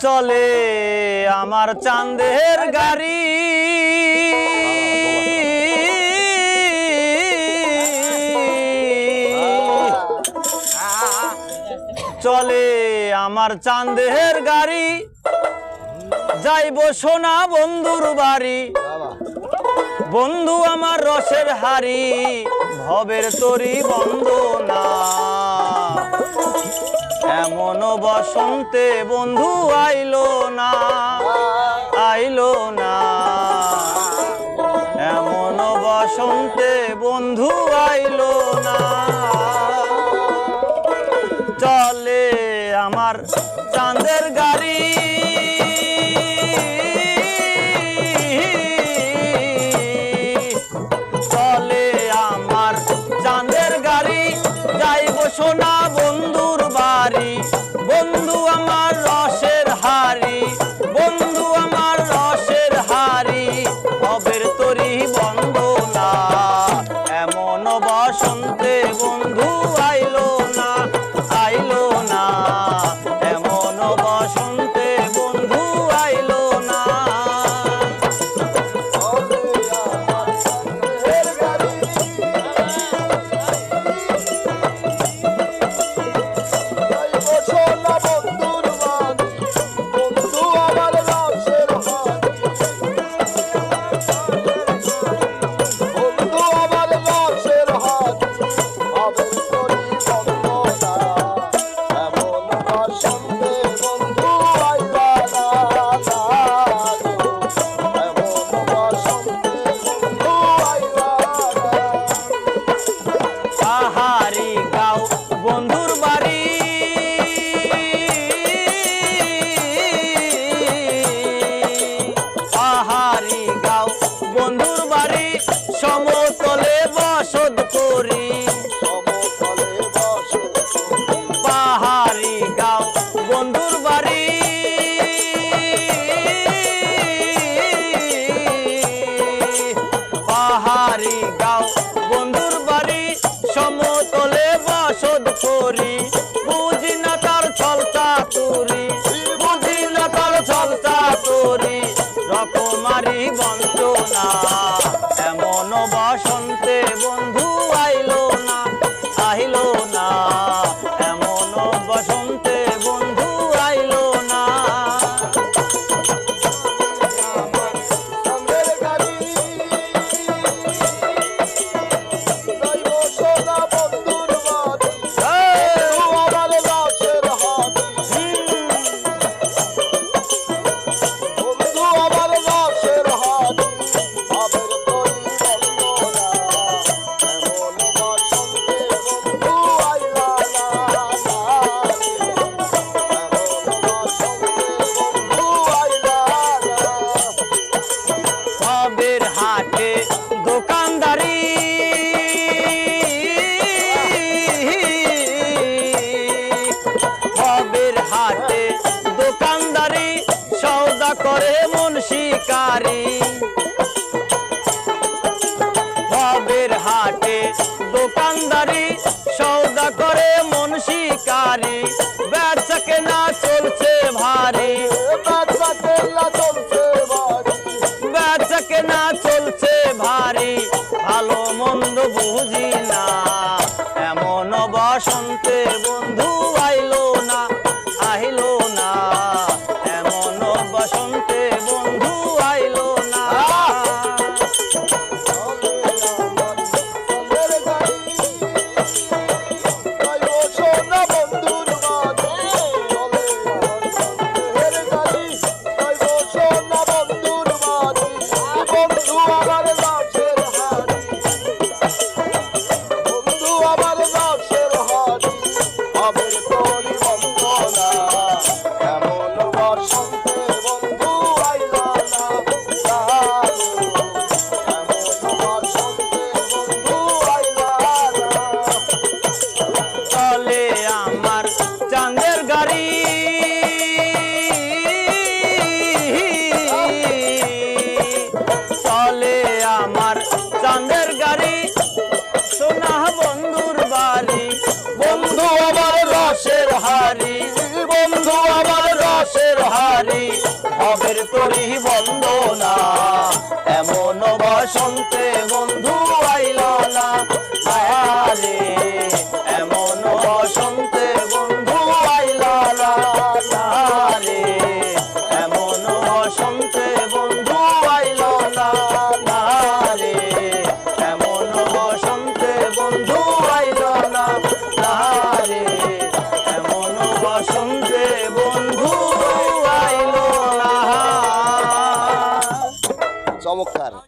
চলে আমার চাঁদের গাড়ি। চলে আমার চাঁদের গাড়ি। যাইব সোনা বন্ধুর বাড়ি। বন্ধু আমার রসের হাড়ি। ভবের তরি বন্ধ না এমন বসন্তে বন্ধু আইলো না আইলো না। এমন বসন্তে বন্ধু আইলো না। চলে আমার পাহাড়ি গাও বন্ধুর বাড়ি। পাহাড়ি গাও বন্ধুর বাড়ি সমতলে বসত করি। পাহাড়ি গাও বন্ধুর বাড়ি। সবের হাটে দোকানদারি সৌদা করে মন শিকারি। বেচা কেনা চলছে ভারী। বেচা কেনা চলছে ভারী। ভালো মন্দ বুঝি না। এমন বসন্তে ভবের তরি বন্দনা।